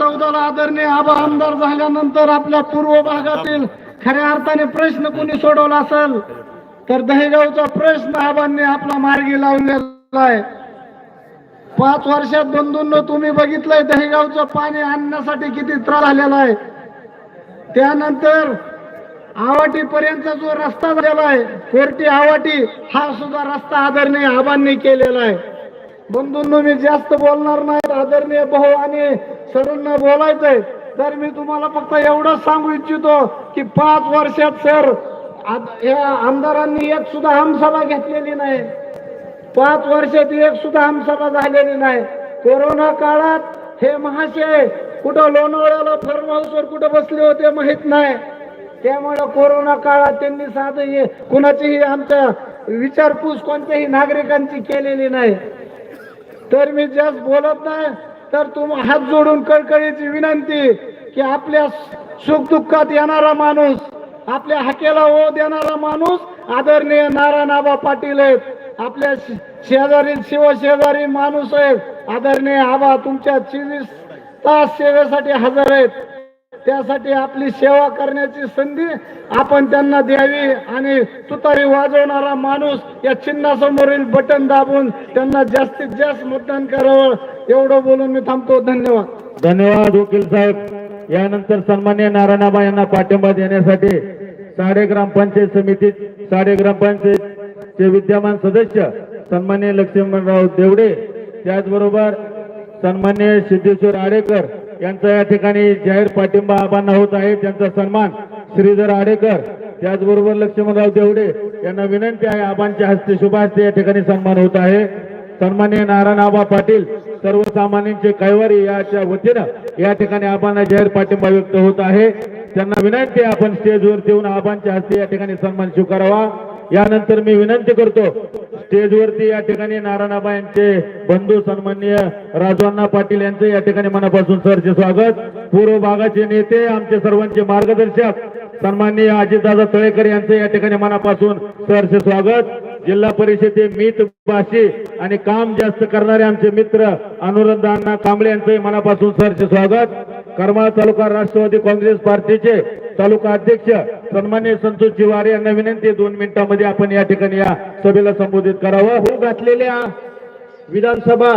चौदाला आदरणीय आबा आमदार झाल्यानंतर आपल्या पूर्व भागातील खऱ्या अर्थाने प्रश्न कोणी सोडवला असेल तर दहेगावचा प्रश्न आबांनी आपला मार्गी लावलेला आहे. पाच वर्षात बंधूंनो तुम्ही बघितलंय दहेगावचं पाणी आणण्यासाठी किती त्रास झालेला आहे. त्यानंतर आवाटी पर्यंतचा जो रस्ता झालेला आहे कोर्टी आवाटी हा सुद्धा रस्ता आदरणीय आबांनी केलेला आहे. बंधूंनो मी जास्त बोलणार नाही आदरणीय भाऊ आणि सरांना बोलायचंय. तर मी तुम्हाला फक्त एवढंच सांगू इच्छितो की पाच वर्षात सर आद- या आमदारांनी एक सुद्धा आमसभा घेतलेली नाही. पाच वर्षात एक सुद्धा आमसभा झालेली नाही. कोरोना काळात हे महाशय कुठं लोणावळ्याला फार्म हाऊसवर कुठं बसले होते माहीत नाही. त्यामुळे कोरोना काळात त्यांनी साधं कुणाचीही आमच्या विचारपूस कोणत्याही नागरिकांची केलेली नाही. तर मी जास्त बोलत नाही. तर तुम हात जोडून कळकळीची विनंती की आपल्या सुख दुःखात येणारा माणूस आपल्या हाकेला ओ देणारा माणूस आदरणीय नारायणाबा पाटील आहेत. आपल्या शेजारी शिवशेजारी माणूस आहेत. आदरणीय आबा तुमच्या चोवीस तास सेवेसाठी हजर आहेत. त्यासाठी आपली सेवा करण्याची संधी आपण त्यांना द्यावी आणि तुतारी वाजवणारा माणूस या चिन्हासमोरील बटन दाबून त्यांना जास्तीत जास्त मतदान करावं. एवढं बोलून मी थांबतो. धन्यवाद. धन्यवाद वकील साहेब. यानंतर सन्मान्य नारायणाबा यांना पाठिंबा देण्यासाठी साडे ग्रामपंचायत समितीत साडे ग्रामपंचायतचे विद्यमान सदस्य सन्मान्य लक्ष्मणराव देवडे त्याचबरोबर सन्मान्य सिद्धेश्वर आडेकर यांचा या ठिकाणी जाहीर पाठिंबा आबांना होत आहे. त्यांचा सन्मान श्रीधर आडेकर त्याचबरोबर लक्ष्मणराव देवडे यांना विनंती आहे. आबांच्या हस्ते शुभ हस्ते या ठिकाणी सन्मान होत आहे. सन्मान्य नारायणआबा पाटील सर्वसामान्यांचे कैवारी याच्या वतीनं या ठिकाणी आबांना जाहीर पाठिंबा व्यक्त होत आहे. त्यांना विनंती आपण स्टेजवर येऊन आबांच्या हस्ते या ठिकाणी सन्मान स्वीकारावा. यानंतर मी विनंती करतो स्टेजवरती या ठिकाणी नारायणाबा यांचे बंधू सन्माननीय राजवांना पाटील यांचे या ठिकाणी मनापासून सरचे स्वागत. पूर्व भागाचे नेते आमचे सर्वांचे मार्गदर्शक सन्माननीय अजितदादा तळेकर यांचे या ठिकाणी मनापासून सरचे स्वागत. जिल्हा परिषदे मित भाषी आणि काम जास्त करणारे आमचे मित्र अनुरुद्ध अण्णा कांबळे यांचे मनापासून सरचे स्वागत. करमाळ तालुका राष्ट्रवादी काँग्रेस पार्टीचे तालुका अध्यक्ष सन्मान्य संतोष जिवारे यांना विनंती दोन मिनिटांमध्ये आपण या ठिकाणी या सभेला संबोधित करावं. होऊ घातलेल्या विधानसभा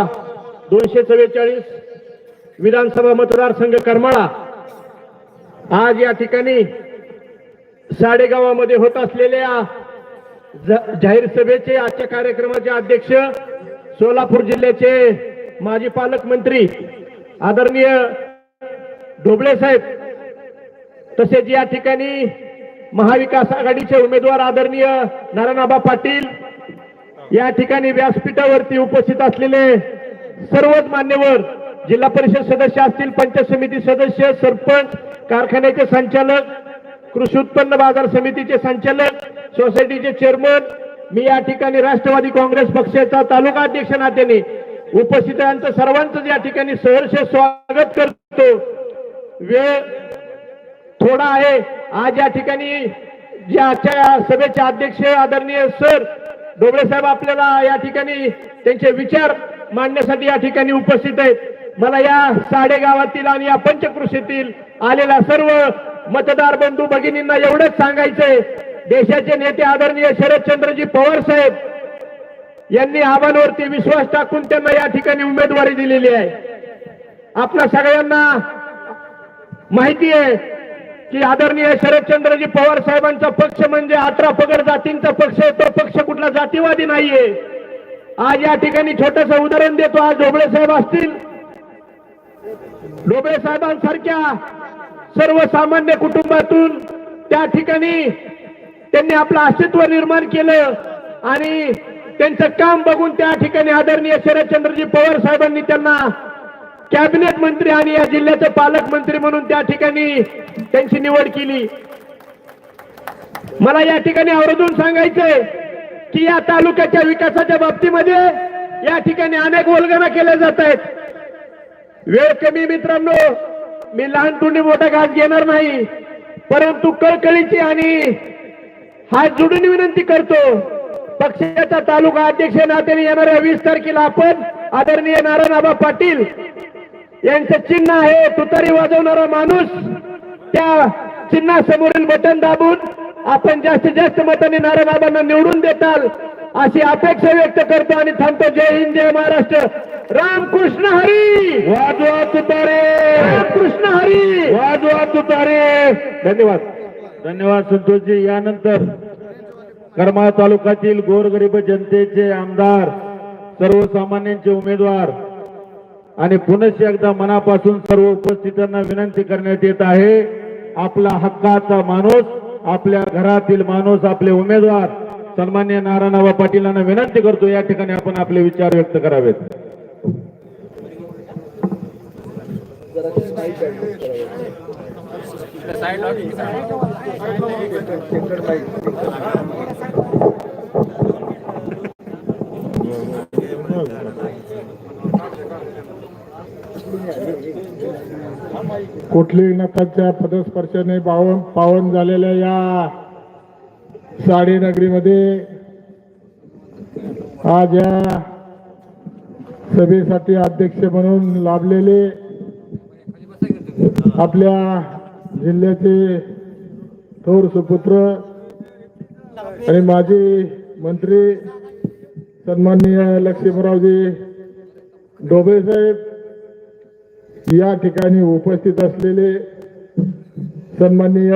दोनशे चव्वेचाळीस विधानसभा मतदारसंघ करमाळा आज या ठिकाणी साडेगावामध्ये होत असलेल्या जाहीर सभेचे आजच्या कार्यक्रमाचे अध्यक्ष सोलापूर जिल्ह्याचे माजी पालकमंत्री आदरणीय ढोबळे साहेब तसेच या ठिकाणी महाविकास आघाडीचे उमेदवार आदरणीय नारायणाबा पाटील या ठिकाणी व्यासपीठावरती उपस्थित असलेले सर्वच मान्यवर जिल्हा परिषद सदस्य असतील पंचायत समिती सदस्य सरपंच कारखान्याचे संचालक कृषी उत्पन्न बाजार समितीचे संचालक सोसायटीचे चेअरमन मी या ठिकाणी राष्ट्रवादी काँग्रेस पक्षाचा तालुका अध्यक्ष नात्याने उपस्थितांचं सर्वांचं या ठिकाणी सहर्ष स्वागत करतो. वेळ थोडा आहे. आज या ठिकाणी जे आजच्या सभेचे अध्यक्ष आदरणीय सर डोबळे साहेब आपल्याला या ठिकाणी त्यांचे विचार मांडण्यासाठी या ठिकाणी उपस्थित आहेत. मला या साडेगावातील आणि या पंचकृषीतील आलेल्या सर्व मतदार बंधू भगिनींना एवढंच सांगायचंय. देशाचे नेते आदरणीय शरदचंद्रजी पवार साहेब यांनी आव्हानवरती विश्वास टाकून त्यांना या ठिकाणी उमेदवारी दिलेली आहे. आपल्या सगळ्यांना माहिती आहे की आदरणीय शरदचंद्रजी पवार साहेबांचा पक्ष म्हणजे अठरा पगड जातींचा पक्ष आहे तो पक्ष कुठला जातीवादी नाहीये. आज या ठिकाणी छोटस उदाहरण देतो आज ढोबळे साहेब असतील. ढोबळे साहेबांसारख्या सर्वसामान्य कुटुंबातून त्या ठिकाणी त्यांनी आपलं अस्तित्व निर्माण केलं आणि त्यांचं काम बघून त्या ठिकाणी आदरणीय शरदचंद्रजी पवार साहेबांनी त्यांना कॅबिनेट मंत्री आणि या जिल्ह्याचे पालकमंत्री म्हणून त्या ठिकाणी त्यांची निवड केली. मला या ठिकाणी आवर्जून सांगायचंय की या तालुक्याच्या विकासाच्या बाबतीमध्ये या ठिकाणी अनेक वल्गना केल्या जात आहेत. वेळ कमी मित्रांनो. मी लहान तुंडी मोठा घास घेणार नाही. परंतु कळकळीची आणि हात जोडून विनंती करतो पक्षाचा तालुका अध्यक्ष नात्याने येणाऱ्या वीस तारखेला आपण आदरणीय नारायणआबा पाटील यांचं चिन्ह आहे तुतारी वाजवणारा माणूस. त्या चिन्हासमोरील बटन दाबून आपण जास्तीत जास्त मतांनी नारायणबाबांना निवडून देताल अशी अपेक्षा व्यक्त करतो आणि थांबतो. जय हिंद जय महाराष्ट्र. रामकृष्ण हरी! वाजवा तुतारे! रामकृष्ण हरी! वाजवा तुतारे! धन्यवाद. धन्यवाद संतोषजी. यानंतर करमाळ तालुक्यातील गोरगरीब जनतेचे आमदार सर्वसामान्यांचे उमेदवार आणि पुनश्च एकदा मनापासून सर्व उपस्थितांना विनंती करण्यात येत आहे. आपला हक्काचा माणूस आपल्या घरातील माणूस आपले उमेदवार सन्मान्य नारायणराव पाटीलांना विनंती करतो. या ठिकाणी आपण आपले विचार व्यक्त करावेत. कुठली नखाच्या पदस्पर्शाने पावन पावन झालेल्या या साडी नगरीमध्ये आज या सभेसाठी अध्यक्ष म्हणून लाभलेले आपल्या जिल्ह्याचे थोर सुपुत्र आणि माजी मंत्री सन्माननीय लक्ष्मीरावजी डोबे साहेब या ठिकाणी उपस्थित असलेले सन्माननीय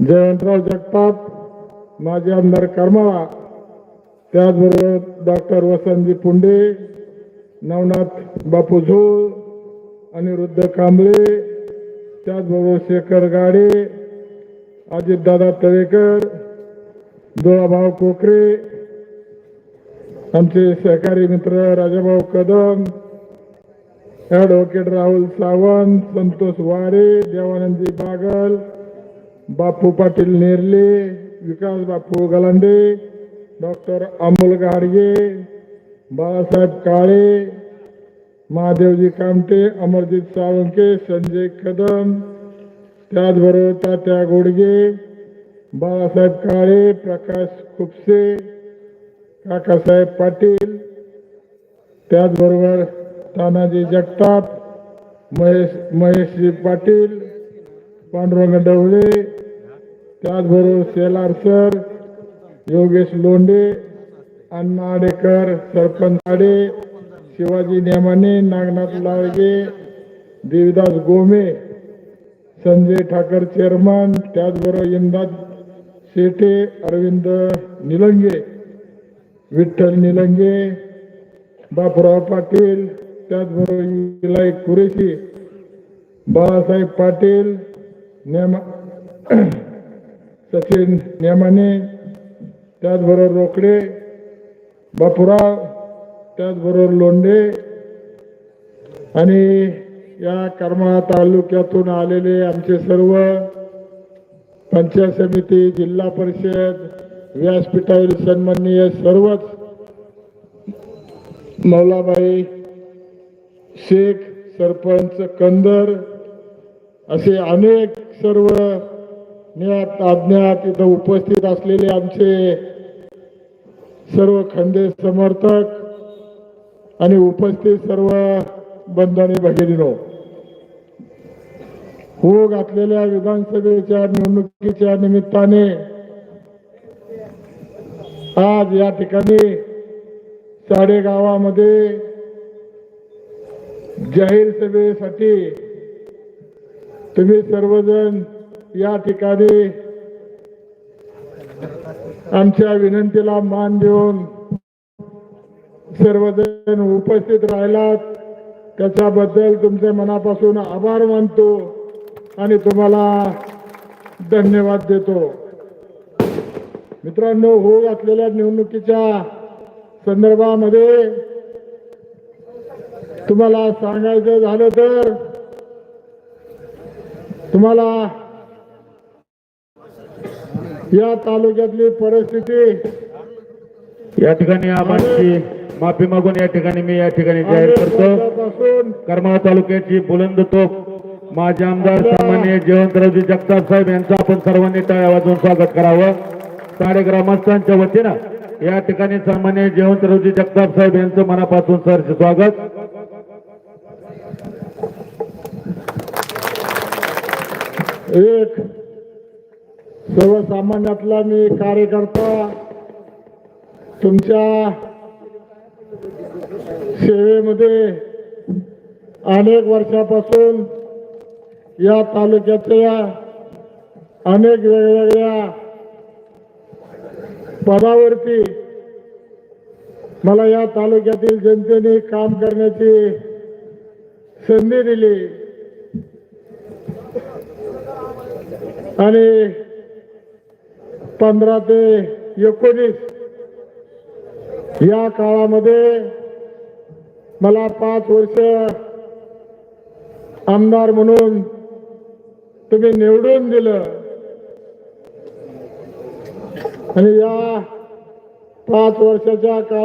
जयवंतराव जगताप माजी आमदार करमाळा त्याचबरोबर डॉक्टर वसंतजी पुंडे नवनाथ बापू झोळ अनिरुद्ध कांबळे त्याचबरोबर शेखर गाडे अजितदादा तळेकर दोळाभाऊ कोकरे आमचे सहकारी मित्र राजाभाऊ कदम ॲडव्होकेट राहुल सावंत संतोष वारे देवानंदजी बागल बापू पाटील नेरले विकास बापू गलांडे डॉक्टर अमोल गाडगे बाळासाहेब काळे महादेवजी कामटे अमरजित सावंके संजय कदम त्याचबरोबर तात्या गोडगे बाळासाहेब काळे प्रकाश खुपसे काकासाहेब पाटील त्याचबरोबर तानाजी जगताप महेश महेशजी पाटील पांडुरंग डवळे त्याचबरोबर शेलार सर योगेश लोंडे अण्णा आडेकर सरपंच आडे शिवाजी नेमाने नागनाथ लाळगे देविदास गोमे संजय ठाकर चेअरमन त्याचबरोबर इंदाज शेटे अरविंद निलंगे विठ्ठल निलंगे बापूराव पाटील त्याचबरोबर इलाय कुरेशी बाळासाहेब पाटील नेमा सचिन नेमाने त्याचबरोबर रोकडे बापुराव त्याचबरोबर लोंढे आणि या कर्मा तालुक्यातून आलेले आमचे सर्व पंचायत समिती जिल्हा परिषद व्यासपीठावरील सन्माननीय सर्वच मौलाबाई शेख सरपंच कंदर असे अनेक सर्व ज्ञात अज्ञात इथं उपस्थित असलेले आमचे सर्व खंदे समर्थक आणि उपस्थित सर्व बंधने भगिनीनो हो घातलेल्या विधानसभेच्या निवडणुकीच्या निमित्ताने आज या ठिकाणी साडे गावामध्ये जाहीर सभेसाठी तुम्ही सर्वजण या ठिकाणी आमच्या विनंतीला मान देऊन सर्वजण उपस्थित राहिलात. त्याच्याबद्दल तुमच्या मनापासून आभार मानतो आणि तुम्हाला धन्यवाद देतो. मित्रांनो होऊ घातलेल्या निवडणुकीच्या संदर्भामध्ये तुम्हाला सांगायचं झालं तर तुम्हाला या तालुक्यातली परिस्थिती या ठिकाणी आम्हाची माफी मागून या ठिकाणी मी या ठिकाणी जाहीर करतो. करमाळा तालुक्याची बुलंद तोप माझे आमदार सन्मान्य जयवंतरावजी जगताप साहेब यांचं आपण सर्वांनी टाळ्या वाजवून स्वागत करावं. साडे ग्रामस्थांच्या वतीनं या ठिकाणी सन्मान्य जयवंतरावजी जगताप साहेब यांचं मनापासून सर स्वागत. एक सर्वसामान्यातला मी कार्यकर्ता तुमच्या सेवेमध्ये अनेक वर्षापासून या तालुक्यातल्या अनेक वेगवेगळ्या पदावरती मला या तालुक्यातील जनतेने काम करण्याची संधी दिली. आणि पंधरा ते एकोणीस या काळामध्ये मला पाच वर्ष आमदार म्हणून तुम्ही निवडून दिलं. आणि या पाच वर्षाच्या काळात